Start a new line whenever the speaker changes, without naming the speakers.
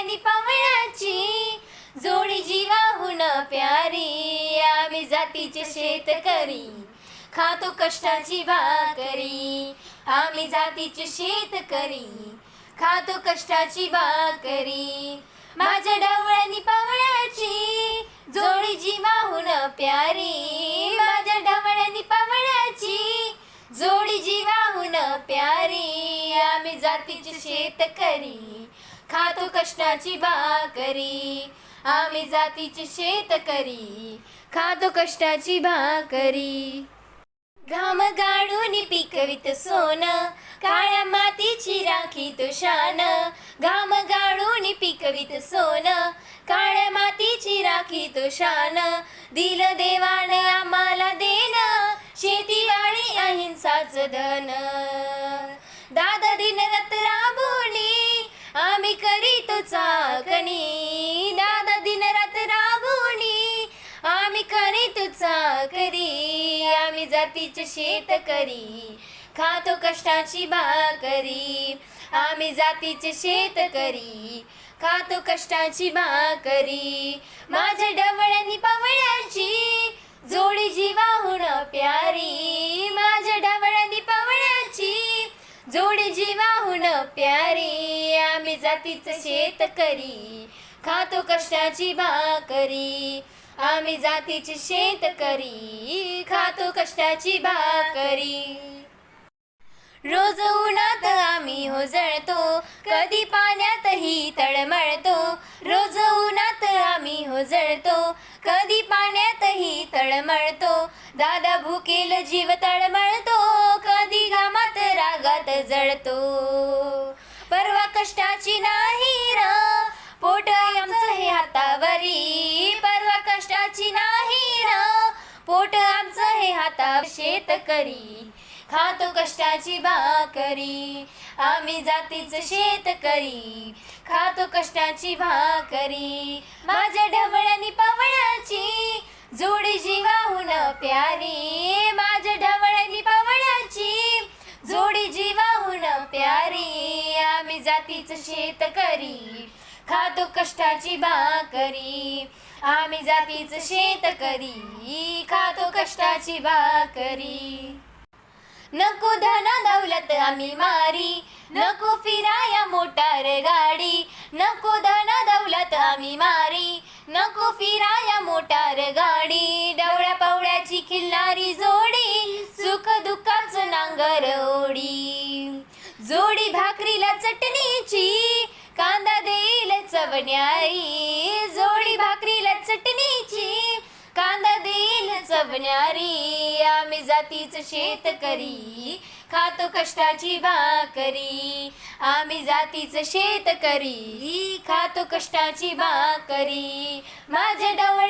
ढवळणी पवळाची जोडी जीवाहून प्यारी आम्ही जातीचे शेतकरी खातो कष्टाची भाकरी आम्ही जातीचे शेतकरी खातो कष्टाची भाकरी. माझ्या डवळ्यानी पवळाची जोडी जीवाहून प्यारी माझ्या डवळ्यानी पवळाची जोडी जीवाहून प्यारी आम्ही जातीचे शेतकरी खातो कष्टाची भाकरी. आम्ही जातीचे शेतकरी. खातो कष्टाची भाकरी. घाम गाडून पिकवित सोन. काळ्या मातीची राखी तो शान. घाम गाडून पिकवित सोन. काळ्या मातीची राखी तो शान. दिल देवाने आम्हाला देणं. शेती अहिंसाच धन. आम्ही करीतो चाकणी. दादा दिन रात राबवली आम्ही करीतो चाकरी. आम्ही जातीचे शेतकरी खातो कष्टाची भाकरी. आम्ही जातीचे शेतकरी खातो कष्टाची भाकरी. माझ्या डवळ्यांनी पवळ्याची. जोडी जीवाहून प्यारी. माझ्या डवळ्यांनी पवळ्याची. जोडी जीवाहून प्यारी. आम्ही जातीचं शेतकरी खातो कष्टाची भाकरी. आम्ही जातीचे शेतकरी खातो कष्टाची भाकरी. रोज उन्हात आम्ही हो जळतो कधी पाण्यातही तळमळतो. रोज उन्हात आम्ही हो जळतो कधी पाण्यातही तळमळतो. दादा भुकेल जीव तळमळतो कधी घामात रागात जळतो. कष्टाची नाही र. पोट आमचं हे हातावरी. परवा कष्टाची नाही र. पोट आमचं हे हाता शेतकरी. खातो कष्टाची भाकरी. आम्ही जातीचं शेतकरी. खातो कष्टाची भाकरी. माझ्या ढवळ्यानी पवळ्याची जोडी जीवाहून प्यारी. शेत करी खातो कष्टाची भाकरी. आम्ही जातीच शेत करी खातो कष्टाची भाकरी. नको धन दौलत आम्ही मारी नको फिराया मोटार गाडी. नको धन दौलत आम्ही मारी नको फिराया मोटार गाडी. भाकरीला चटणीची कांदा देईल चवण्यारी जोडी भाकरीला चटणीची कांदा देईल चवण्यारी. आम्ही जातीच शेतकरी खातो कष्टाची भाकरी. आम्ही जातीच शेतकरी खातो कष्टाची भाकरी. माझ्या डवळ